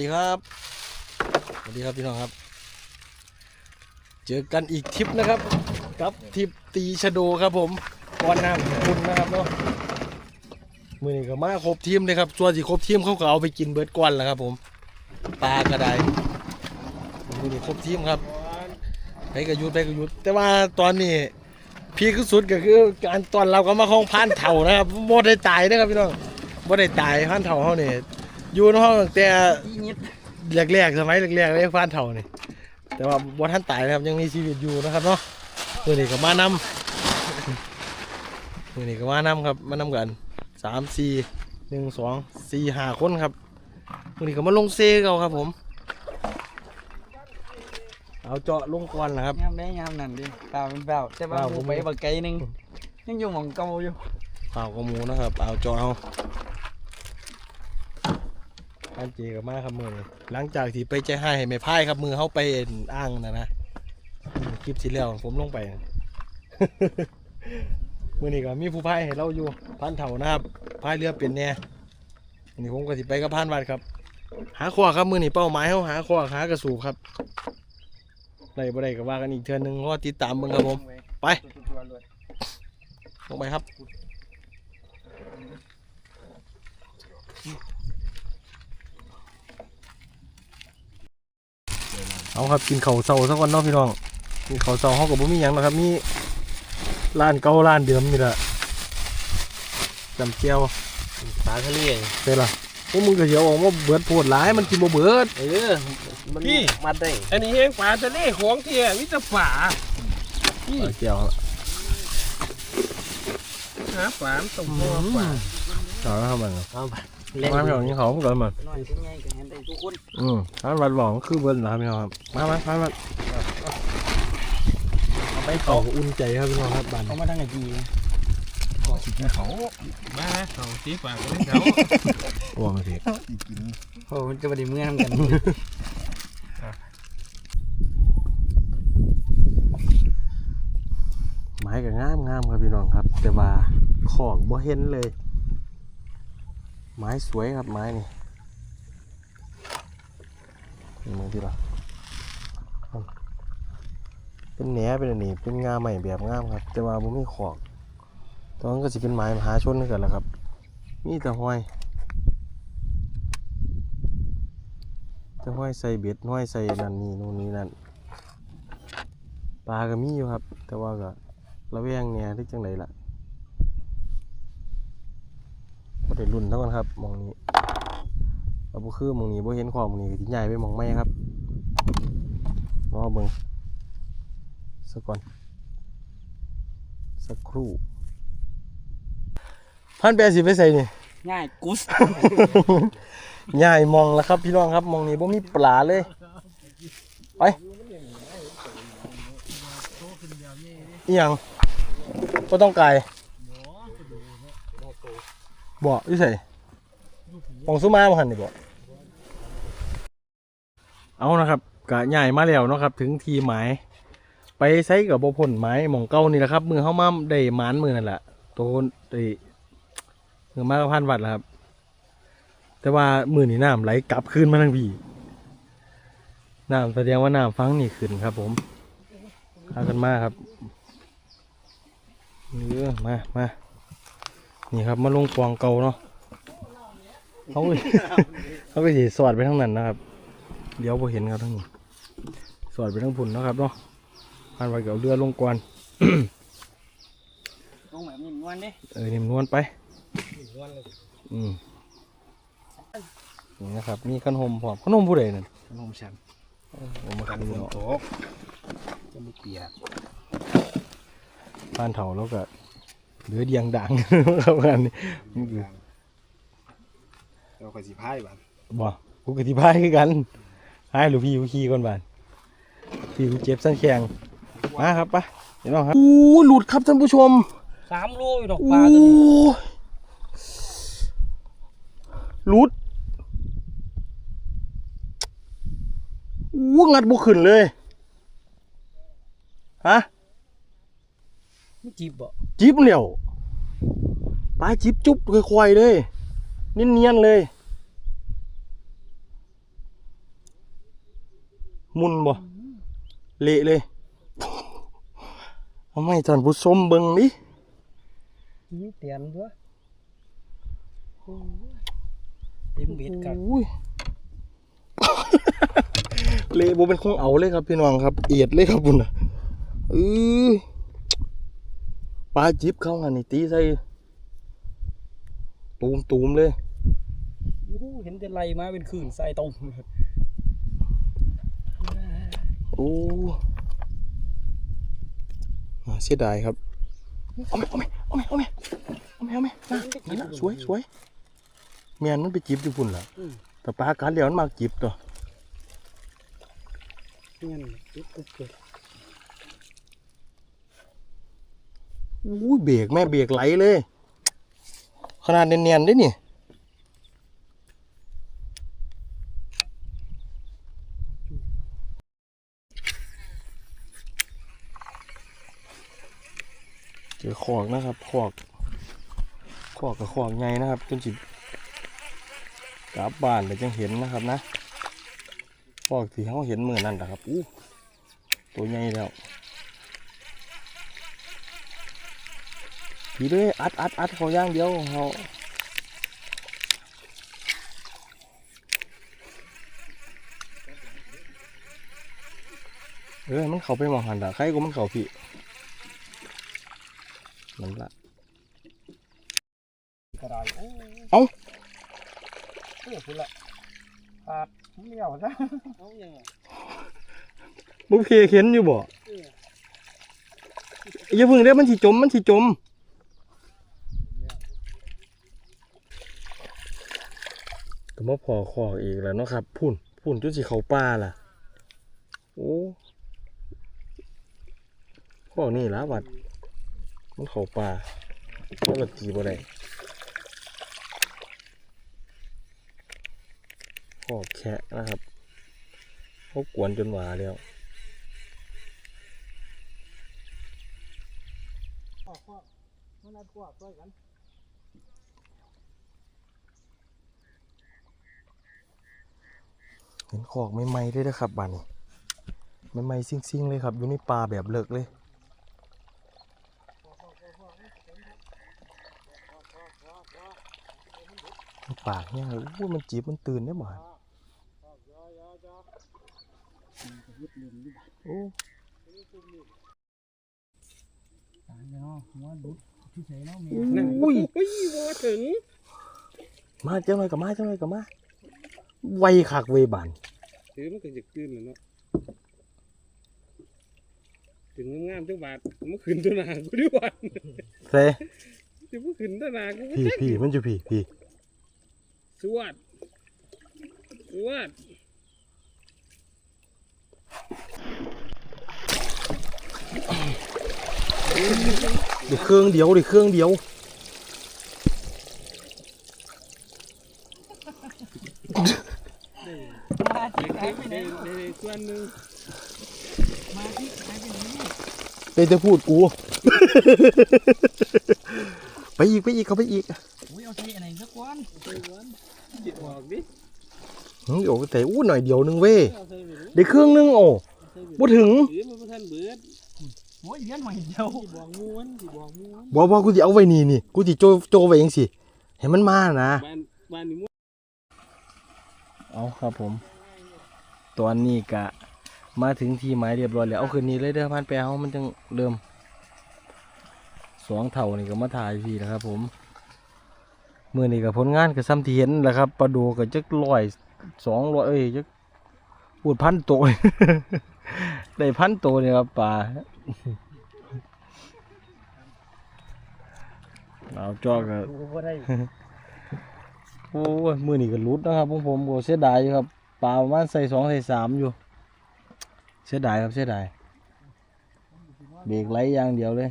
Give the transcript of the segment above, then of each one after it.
ดีครับสวัสดีครับพี่น้องครับ เจอกันอีกทริปนะครับกับทริปตีชะโดครับผมก้อนน้ำคุณนะครับเนาะมือนี้ก็มาครบทีมเลยครับส่วนที่ครบทีมเขาก็เอาไปกินเบิร์ดก้อนแล้วครับ ผมปลากระไดมือนี้ครบทีมครับไปกระยุทธไปกระยุทธแต่ว่าตอนนี้พีคสุดก็คือการตอนเราก็มาของพานเถ่านะครับโมได้ตายนะครับพี่น้องโมได้ตายพานเถ่าเขาเนี่ย อยู่ในห้องตั้งแต่อีนิดแรกๆสมัยแรกๆเลยฟ้านเถ่านี่แต่ว่าบ่ท่านตายนะครับยังมีชีวิตอยู่นะครับเนาะตัวนี้ก็มานำตัวนี้ก็มานำครับมานำกันสามสี่หนึ่งสองสี่ห้าคนครับตัวนี้ก็มาลงเซเขาครับผม เอาเจาะลงก่อนนะครับงามได้งามนั่นดิเปล่าเป็นเปล่าแต่ว่าเปล่าหผมมูไปบักไก่หนึงยังอยู่หมองเก่าอยู่เปล่ากระหมูนะครับเอาเจาะเอา อันเจกับมาครับมือหลังจากที่ไปใจให้ไม่พ่ายครับมือเขาไปอ็นอ้างนะนะคลิปที่แล้วผมลงไปมือนี้ก็มีผู้พายให้เราอยู่พันเถานะครับพายเรือเป็นแน่นนี้ผมก็สิไปกับพันวัดครับ หาขวาครับมือนี้เป้าหมายเขาหาขวาหากระสูบครับได้บ่ได้ก็ว่ากันอีกเทือนหนึงก็ติดตามเบิ่งครับผมไปลงไปครับ เอาครับกินข้าวเช้าสักวันเนาะพี่น้องกินข้าวเช้าเขากับบ่มีหยังนะครับมีร้านเก่าร้านเดิมนี่แหละจำเจียวปลาทะเลเด้ล่ะพวกมึงก็เสียวออกว่าเบิดโพดหลายมันกินบ่เบิดเออมันพี่ มัดได้อันนี้แห้งปลาทะเลของเที่ยมิตรป่าเอาเจียวหาปลาตรงหัวปลาเอาแล้วครับมันเอาไป มาพี่น้องนี่เขาก่อนมันน้อยเป็นไงก็เห็นได้ทุกคนอืมร้านวัดหลองคือเบิ้ลนะครับพี่น้องครับมามามามาเอาไปเขาอุ่นใจครับพี่น้องครับบ้านเขามาทางไหนดีเขามาเขาสีปากก็เล่นเขาห่วงสิโอ้มันจะมาดีเมื่อทำกันไม้ก็งามงามครับพี่น้องครับ แต่ว่าขอกบ่เห็นเลย ไม้สวยครับไม้นี่นี่มึงที่ละเป็นแหนเป็นอันนี้เป็นงาใหม่แบบงามครับ แต่ว่าบ่มีขอกตอนนั้นก็สิเป็นไม้มหาชนกันแหละครับมีแต่ห้อยแต่ห้อยใส่เบ็ดห้อยใส่นั่นนี่นู่นนี่นั่นปลาก็มีอยู่ครับ แต่ว่าก็ระแวงเนี่ยที่จังไดล่ะ บ่ได้รุ่นเท่ากันครับหมองนี้เอาบ่คือหมองนี้บ่เห็นของหมองนี้ก็สิย้ายไปหมองใหม่ครับรอเบิ่งสักก่อนสักครู่พันแปดสิไปใส่นี่ง่ายกุสใหญ่มองแล้วครับพี่น้องครับมองนี้บ่มีปลาเลยไปอีหยังก็ต้องไกล บ่อยู่ใส่ปองซุมาบ่หันนี่บ่เอานะครับกะใหญ่มาแล้วเนาะครับ ถึงทีหมาย ไปใช้กับบ่พ้นไม้หมองเก่านี่แหละครับ มือเฮามาได้หมานมือนั่นแหละตัวได้มือมากับพันวัดแล้วครับ แต่ว่ามือนี่น้ำไหลกลับคืนมาทางพี่น้ำแสดงว่าน้ำฟังนี่ขึ้นครับ ผมพากันมาครับนี่เออมามา นี่ครับมาลงปองเก่าเนาะเขาก็เขาก็สิสอดไปทั้งนั้นนะครับ เดี๋ยวพอเห็นครับทั้งนี้สอดไปทั้งพุ่นเนาะครับเนาะพันไว้เกี่ยวเรือลงก่อนลงแบบนี้ม้วนดิเออนิ่มนวลไปอืมนี่นะครับมีขนมพร้อมขนมผู้ใดนั่นขนมแชมผมมากันคืฝนนเนาะตกจะไม่เปียกบ้านเถาแล้วก็ เหลือเดียงดังครับกันนี่มันคือเราก็สิพายบ้านบ่กูกติพายคือกันพายหรือพี่กูขี่ก่อนบ้านพี่กูเจ็บสั้นแข็งมาครับปะเห็นไหมครับอู้หลุดครับท่านผู้ชมสามโลอยู่ดอกอู้ปลาตัวนี้หลุดอู้งัดบุขึ้นเลยฮะไม่ จีบบ่จิบเหลียวปลาจิบจุ๊บควายๆเลยเนียนๆเลยมุนบ่เละเลยเอาไม่ท่านผู้ชมเบิ่งดินี่เตียนด้วยเต็มเบ็ดกันอุ้ยเละบ่เป็นคงเอาเลยครับพี่น้องครับ เอียดเลยครับบุญน่ะเออป ลาจิบเข้าหันนี่ตีใส่ตูมตูมๆเลยโอ้โหเห็นแต่ไหลมาเป็นขื่นใส่ตรงโอ้น่าเสียดายครับเอาไหมเอาไหมเอาไหมเอาไหมเอาไหมเอาไหมน่ะนี่นะสวยสวยเมียนมันไปจิบอยู่พุ่นล่ะแต่ปลาการเดียวมันมาจิบตัวเงี้ยปุ๊บปุ๊บเกิด อุ้ยเบรกแม่เบรกไหลเลย ขนาดเนียนๆด้วยนี่เจอขอกนะครับขอกขอกกับขอกใหญ่นะครับ จนจิกลับบ้านเลยจังเห็นนะครับนะขอกที่เขาเห็นมือนั่นนะครับอู้ตัวใหญ่แล้ว ผีด้วยอัดอัดอัดเขาอย่างเดียวเขาเออมันเขาไปมองหันดาใครก็มันเขาพี่นั่นละกระไดโอ้เอ้าเฮ้ยพุ่นละปาดเลี้ยวซะเอาอย่างบุเพเข็นอยู่บ่อย่าเพึ่งเด้อมันสิจม มันสิจม ก็พอคอกอีกแล้วเนาะครับ พุ่นพุ่นจนสิเขาป่าล่ะ โอ้คอกนี่ละวัด มันเขาป่าแล้วก็ตีบ่ได้คอกแคะนะครับเขากวนจนหวาแล้วมันน่ากลัวตัวกัน เห็นขอกไม่ไหม้ด้วยนะครับบ้านนี้ไม่ไหม้ซิ่งๆเลยครับ อยู่ในป่าแบบเลิกเลยมันปากเนี่ยเลยอู้มันจีบมันตื่นได้หมดโอ้ตายแล้วเนาะหัวดุดที่ใส่เนาะเมียอุ้ยเฮ้ยบ่ถึงมาเจ้าหน่อยกับมาเจ้าหน่อยกับมา ไวคักเวบานถือมันก็จะขึ้นแล้วเนาะถึงงามๆจังบาทมันขึ้นตัวหนากูด้วยวันเซ่จะมันขึ้นตัวหนากูพี่พี่มันอยู่พี่พี่สวัสดสวัสดดิเครื่องเดียวดิเครื่องเดียว มาที่ ไหนไปไหนส่วนหนึ่งมาที่ไหนไปไหนเลยจะพูดกู ไปอีกไปอีกเขาไปอีกอุ้ยเอาใจอะไรสักวันเอาใจวันจิตออกดิหึเดี๋ยวแต่อู้หน่อยเดียวนึงเว้ยเอาใจไปดูได้เครื่องนึงโอ้เอาใจไปดูบ่ถึงถือมันบ่ทันเบิดโอ้ยเลี้ยนหน่อยเดียวสิบอกมูมันสิบอกมูมันบอกว่ากูจะเอาไว้นี่นี่กูจะโจโจไว้เองสิเห็นมันมานะ บ้านบ้านนี่มูเอาครับผม ตอนนี้กะมาถึงที่หมายเรียบร้อยแล้วเอาคืนนี้เลยเด้อพันแปลเขามันจังเริ่มสองเท่านี่ก็มาถ่ายพี่นะครับ ผมมือนี่กับผลงานกับซ้ำที่เห็นแหละครับปลาดูกับจักร้อยสองร้อยเอ้ยจักพูดพันโตวได้พันโตวเนี่ยครับปลาเอาจอกกับโอ้ยมือนี่ก็รุดนะครับผมผมก็เสียดายอยู่ครับ ปลาประมาณใส่สองใส่สามอยู่ เสียดายครับเสียดาย เบรกไหลอย่างเดียวเลย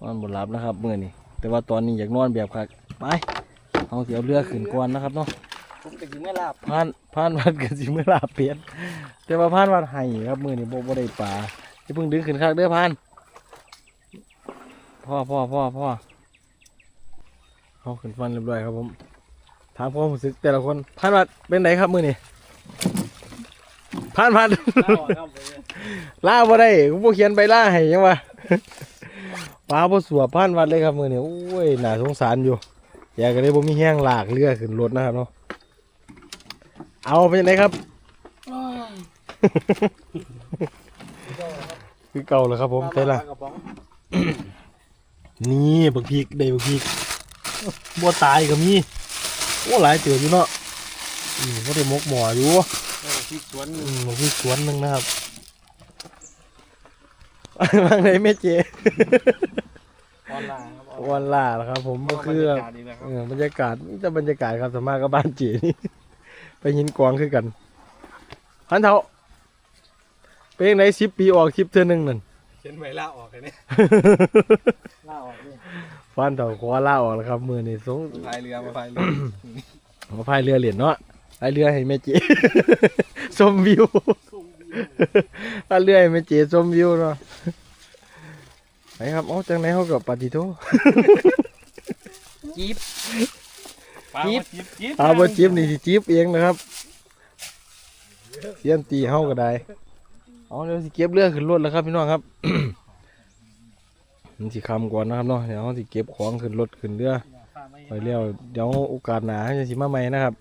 นอนบนหลับนะครับมือนี่แต่ว่าตอนนี้อยากนอนแบบคักไปเอาเสียวเรือขึ้นก่อนนะครับเนาะผมก็สิไม่ลาบผ่านผ่านวัดกันสิเมื่อลาเปลี่ยนแต่ว่าผ่านวัดไห้ครับมือนี่บ่บ่ได้ปลาจะเพิ่งดึงขึ้นคักเด้อผ่านพ่อพ่อพ่อพ่อเอาขึ้นฟันเรียบร้อยครับผม ถามความรู้สึกแต่ละคนผ่านวัดเป็นไงครับมือนี่ผ่านผ่านเอาครับไปเลยล่าบ่ได้กูบ่เขียนใบล่าให้ยังวะปลาบ่สัวผ่านวัดเลยครับมือนี้โอ้ยหน่าสงสารอยู่ อยากก็เลยบ่มีแห้งหลากเรือขึ้นรถนะครับเนาะเอาไปไหนครับคือเก่าแล้วครับผมใช่ละกระนี่บักพริกได้บักพริกบ่ตายก็มี โอ้หลายเตืออยู่เนาะอืมบ่ได้มกหมออยู่ที่สวนอืมบักพริกสวนหนึงนะครับวางไหนแม่เจออนไลน์ครับวันล่าแล้วครับ ผมก็คือรรยากาศดีนะครับเออบรรยากาศนี่แต่บรรยากาศครับสวนมากกับบ้านเจนี่ ไปยินกวางคือกันพันเถาเป็นยังไงสิบปีออกคลิปเท่อหนึงนั่น เขียนใบลาออกเลยเนี่ย ล่าออกนี่ ฟันเถาขอล่าออกแล้วครับ มือนี่สงพายเรือมาพายเรือมาพายเรือเหรียญเนาะพายเรือให้แม่เจชมวิวพายเรือให้แม่เจชมวิวเนาะไปครับเอาจังไหนเขากับปาติโตจี๊บจี๊จี๊บบจี๊บเอาบนจิ๊บนี่สิจิ๊บเองนะครับเสียนตีเฮาก็ได้เอาเดี๋ยวสิเก็บเรือขึ้นรถแล้วครับพี่น้องครับ มันสิคำก่อนนะครับเนาะเดี๋ยวเราสิเก็บของขึ้นรถขึ้นเรือไปเรียวเดี๋ยวโอกาสหนาจะสิมาใหม่นะครับ